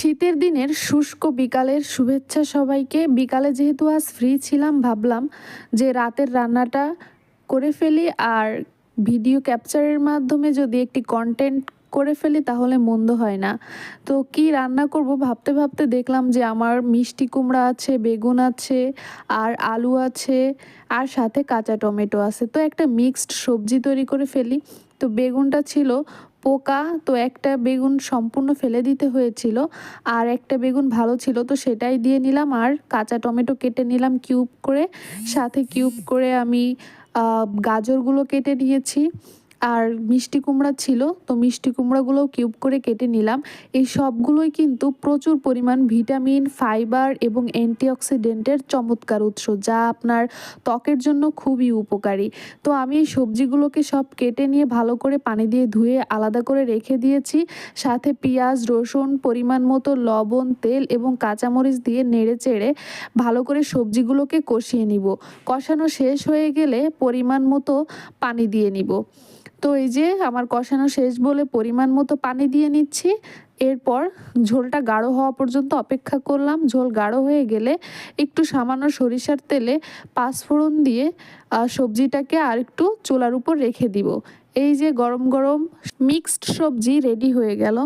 শীতের দিনের শুষ্ক বিকালের শুভেচ্ছা সবাইকে। বিকালে যেহেতু আজ ফ্রি ছিলাম, ভাবলাম যে রাতের রান্নাটা করে ফেলি আর ভিডিও ক্যাপচারের মাধ্যমে যদি একটি কন্টেন্ট করে ফেলি তাহলে মন্দ হয় না। তো কি রান্না করব ভাবতে ভাবতে দেখলাম যে আমার মিষ্টি কুমড়া আছে, বেগুন আছে, আর আলু আছে, আর সাথে কাঁচা টমেটো আছে। তো একটা মিক্সড সবজি তৈরি করে ফেলি। তো বেগুনটা ছিল পোকা, তো একটা বেগুন সম্পূর্ণ ফেলে দিতে হয়েছিল, আর একটা বেগুন ভালো ছিল, তো সেটাই দিয়ে নিলাম। আর কাঁচা টমেটো কেটে নিলাম কিউব করে। সাথে কিউব করে আমি গাজরগুলো কেটে নিয়েছি। আর মিষ্টি কুমড়া ছিল, তো মিষ্টি কুমড়াগুলোও কিউব করে কেটে নিলাম। এই সবগুলোই কিন্তু প্রচুর পরিমাণ ভিটামিন, ফাইবার এবং অ্যান্টিঅক্সিডেন্টের চমৎকার উৎস, যা আপনার ত্বকের জন্য খুবই উপকারী। তো আমি এই সবজিগুলোকে সব কেটে নিয়ে ভালো করে পানি দিয়ে ধুয়ে আলাদা করে রেখে দিয়েছি। সাথে পেঁয়াজ, রসুন, পরিমাণ মতো লবণ, তেল এবং কাঁচামরিচ দিয়ে নেড়ে চেড়ে ভালো করে সবজিগুলোকে কষিয়ে নিব। কষানো শেষ হয়ে গেলে পরিমাণ মতো পানি দিয়ে নিব। তো এই যে আমার কষানো শেষ বলে পরিমাণ মতো পানি দিয়ে নিচ্ছি। এরপর ঝোলটা গাঢ় হওয়া পর্যন্ত অপেক্ষা করলাম। ঝোল গাঢ় হয়ে গেলে একটু সামান্য সরিষার তেলে পাঁচফোড়ন দিয়ে সবজিটাকে আর একটু চুলার উপর রেখে দিব। এই যে গরম গরম মিক্সড সবজি রেডি হয়ে গেল।